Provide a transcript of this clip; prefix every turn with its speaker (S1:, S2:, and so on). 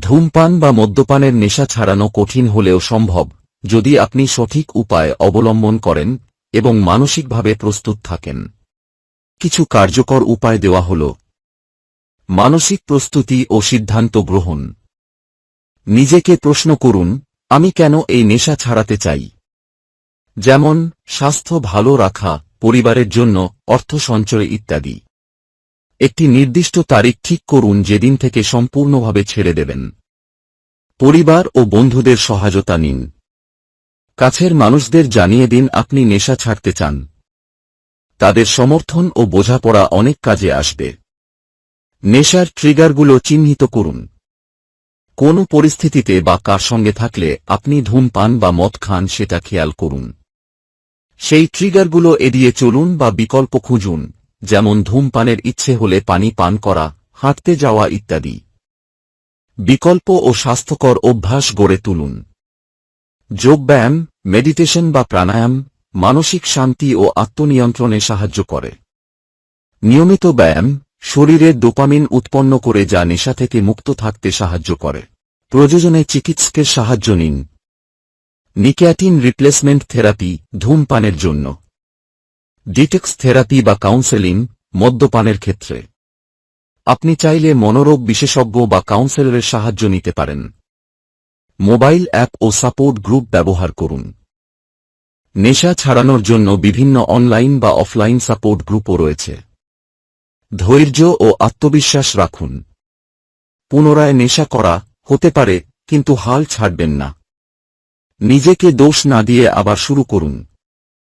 S1: ধূমপান বা মদ্যপানের নেশা ছাড়ানো কঠিন হলেও সম্ভব, যদি আপনি সঠিক উপায় অবলম্বন করেন এবং মানসিকভাবে প্রস্তুত থাকেন। কিছু কার্যকর উপায় দেওয়া হল। মানসিক প্রস্তুতি ও সিদ্ধান্ত গ্রহণ। নিজেকে প্রশ্ন করুন, আমি কেন এই নেশা ছাড়াতে চাই? যেমন, স্বাস্থ্য ভালো রাখা, পরিবারের জন্য, অর্থ সঞ্চয় ইত্যাদি। একটি নির্দিষ্ট তারিখ ঠিক করুন যেদিন থেকে সম্পূর্ণভাবে ছেড়ে দেবেন। পরিবার ও বন্ধুদের সহায়তা নিন। কাছের মানুষদের জানিয়ে দিন আপনি নেশা ছাড়তে চান। তাদের সমর্থন ও বোঝাপড়া অনেক কাজে আসবে। নেশার ট্রিগারগুলো চিহ্নিত করুন। কোন পরিস্থিতিতে বা কার সঙ্গে থাকলে আপনি ধূমপান বা মদ খান সেটা খেয়াল করুন। সেই ট্রিগারগুলো এড়িয়ে চলুন বা বিকল্প খুঁজুন। যেমন ধূমপানের ইচ্ছে হলে পানি পান করা, হাঁটতে যাওয়া ইত্যাদি। বিকল্প ও স্বাস্থ্যকর অভ্যাস গড়ে তুলুন। যোগব্যায়াম, মেডিটেশন বা প্রাণায়াম মানসিক শান্তি ও আত্মনিয়ন্ত্রণে সাহায্য করে। নিয়মিত ব্যায়াম শরীরের ডোপামিন উৎপন্ন করে যা নেশা থেকে মুক্ত থাকতে সাহায্য করে। প্রয়োজনে চিকিৎসকের সাহায্য নিন। নিক্যাটিন রিপ্লেসমেন্ট থেরাপি ধূমপানের জন্য। ডিটেক্স থেরাপি বা কাউন্সেলিং মদ্যপানের ক্ষেত্রে। আপনি চাইলে মনোরোগ বিশেষজ্ঞ বা কাউন্সেলরের সাহায্য নিতে পারেন। মোবাইল অ্যাপ ও সাপোর্ট গ্রুপ ব্যবহার করুন। নেশা ছাড়ানোর জন্য বিভিন্ন অনলাইন বা অফলাইন সাপোর্ট গ্রুপও রয়েছে। ধৈর্য ও আত্মবিশ্বাস রাখুন। পুনরায় নেশা করা হতে পারে, কিন্তু হাল ছাড়বেন না। নিজেকে দোষ না দিয়ে আবার শুরু করুন।